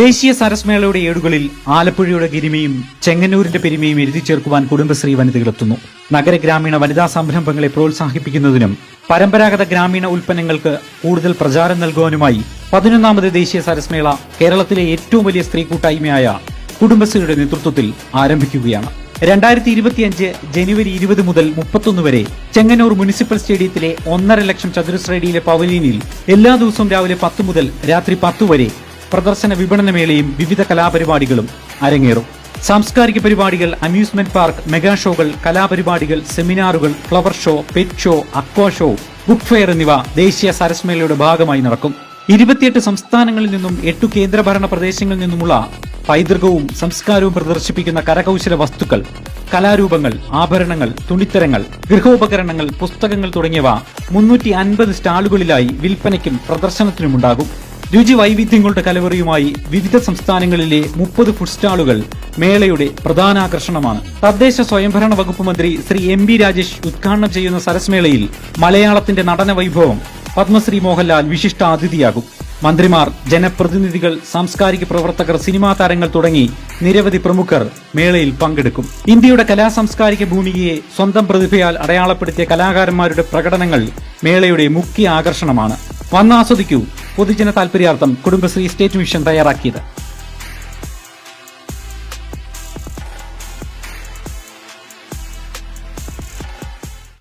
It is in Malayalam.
ദേശീയ സരസ്മേളയുടെ ഏടുകളിൽ ആലപ്പുഴയുടെ ഗിരിമയും ചെങ്ങന്നൂരിന്റെ പെരുമയും എഴുതി ചേർക്കുവാൻ കുടുംബശ്രീ വനിതകളെത്തുന്നു. നഗര ഗ്രാമീണ വനിതാ സംരംഭങ്ങളെ പ്രോത്സാഹിപ്പിക്കുന്നതിനും പരമ്പരാഗത ഗ്രാമീണ ഉൽപ്പന്നങ്ങൾക്ക് കൂടുതൽ പ്രചാരം നൽകുവാനുമായി പതിനൊന്നാമത് ദേശീയ സരസ്മേള കേരളത്തിലെ ഏറ്റവും വലിയ സ്ത്രീ കൂട്ടായ്മയായ കുടുംബശ്രീയുടെ നേതൃത്വത്തിൽ ആരംഭിക്കുകയാണ്. രണ്ടായിരത്തി ഇരുപത്തിയഞ്ച് ജനുവരി ഇരുപത് മുതൽ മുപ്പത്തൊന്ന് വരെ ചെങ്ങന്നൂർ മുനിസിപ്പൽ സ്റ്റേഡിയത്തിലെ ഒന്നര ലക്ഷം ചതുരശ്രേടിയിലെ പവലിയനിൽ എല്ലാ ദിവസവും രാവിലെ പത്ത് മുതൽ രാത്രി പത്ത് വരെ പ്രദർശന വിപണനമേളയും വിവിധ കലാപരിപാടികളും അരങ്ങേറും. സാംസ്കാരിക പരിപാടികൾ അമ്യൂസ്മെന്റ് പാർക്ക് മെഗാ ഷോകൾ കലാപരിപാടികൾ സെമിനാറുകൾ flower show pet show aqua show book fair എന്നിവ ദേശീയ സരസ്മേളയുടെ ഭാഗമായി നടക്കും. ഇരുപത്തിയെട്ട് സംസ്ഥാനങ്ങളിൽ നിന്നും എട്ടു കേന്ദ്രഭരണ പ്രദേശങ്ങളിൽ നിന്നുമുള്ള പൈതൃകവും സംസ്കാരവും പ്രദർശിപ്പിക്കുന്ന കരകൗശല വസ്തുക്കൾ കലാരൂപങ്ങൾ ആഭരണങ്ങൾ തുണിത്തരങ്ങൾ ഗൃഹോപകരണങ്ങൾ പുസ്തകങ്ങൾ തുടങ്ങിയവ മുന്നൂറ്റി അൻപത് സ്റ്റാളുകളിലായി വിൽപ്പനയ്ക്കും പ്രദർശനത്തിനുമുണ്ടാകും. രുചി വൈവിധ്യങ്ങളുടെ കലവറിയുമായി വിവിധ സംസ്ഥാനങ്ങളിലെ മുപ്പത് ഫുഡ് സ്റ്റാളുകൾ മേളയുടെ പ്രധാന ആകർഷണമാണ് തദ്ദേശ സ്വയംഭരണ വകുപ്പ് മന്ത്രി ശ്രീ എം ബി രാജേഷ് ഉദ്ഘാടനം ചെയ്യുന്ന സരസ്മേളയിൽ മലയാളത്തിന്റെ നടന വൈഭവം പത്മശ്രീ മോഹൻലാൽ വിശിഷ്ട അതിഥിയാകും മന്ത്രിമാർ ജനപ്രതിനിധികൾ സാംസ്കാരിക പ്രവർത്തകർ സിനിമാ താരങ്ങൾ തുടങ്ങി നിരവധി പ്രമുഖർ മേളയിൽ പങ്കെടുക്കും. ഇന്ത്യയുടെ കലാസാംസ്കാരിക ഭൂമികയെ സ്വന്തം പ്രതിഭയാൽ അടയാളപ്പെടുത്തിയ കലാകാരന്മാരുടെ പ്രകടനങ്ങൾ മേളയുടെ മുഖ്യ ആകർഷണമാണ്. വന്നാസ്വദിക്കൂ പൊതുജന താൽപര്യാർത്ഥം കുടുംബശ്രീ സ്റ്റേറ്റ് മിഷൻ തയ്യാറാക്കിയത്